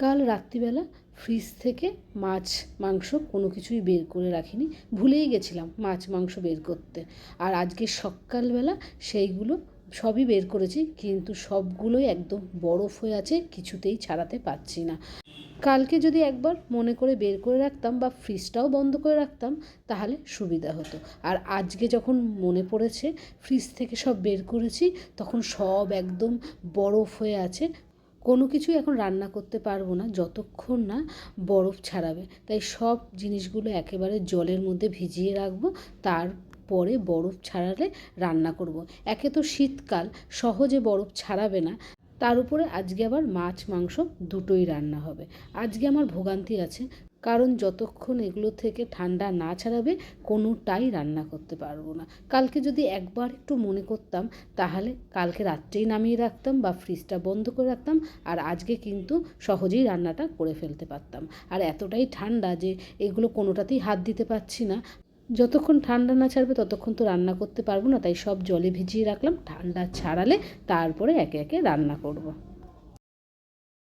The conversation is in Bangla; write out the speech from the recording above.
কাল রাত্রিবেলা ফ্রিজ থেকে মাছ, মাংস কোনো কিছুই বের করে রাখিনি। ভুলেই গেছিলাম মাছ, মাংস বের করতে। আর আজকে সকালবেলা সেইগুলো সবই বের করেছি, কিন্তু সবগুলোই একদম বরফ হয়ে আছে, কিছুতেই ছাড়াতে পারছি না। কালকে যদি একবার মনে করে বের করে রাখতাম বা ফ্রিজটাও বন্ধ করে রাখতাম, তাহলে সুবিধা হতো। আর আজকে যখন মনে পড়েছে, ফ্রিজ থেকে সব বের করেছি, তখন সব একদম বরফ হয়ে আছে কোনো কিছুই এখন রান্না করতে পারব না, যতক্ষণ না বরফ ছাড়াবে। তাই সব জিনিসগুলো একেবারে জলের মধ্যে ভিজিয়ে রাখব তার পরে বরফ ছাড়ালে রান্না করব। একে তো শীতকাল, সহজে বরফ ছাড়াবে না। তার উপরে আজকে আবার মাছ, মাংস দুটোই রান্না হবে। আজকে আমার ভোগান্তি আছে কারণ যতক্ষণ এগুলো থেকে ঠান্ডা না ছাড়াবে, কোনোটাই রান্না করতে পারব না। কালকে যদি একবার একটু মনে করতাম, তাহলে কালকে রাত্রেই নামিয়ে রাখতাম বা ফ্রিজটা বন্ধ করে রাখতাম, আর আজকে কিন্তু সহজেই রান্নাটা করে ফেলতে পারতাম। আর এতটাই ঠান্ডা যে এগুলো কোনোটাতেই হাত দিতে পারছি না। যতক্ষণ ঠান্ডা না ছাড়বে, ততক্ষণ তো রান্না করতে পারব না, তাই সব জলে ভিজিয়ে রাখলাম। ঠান্ডা ছাড়ালে তারপরে একে একে রান্না করব।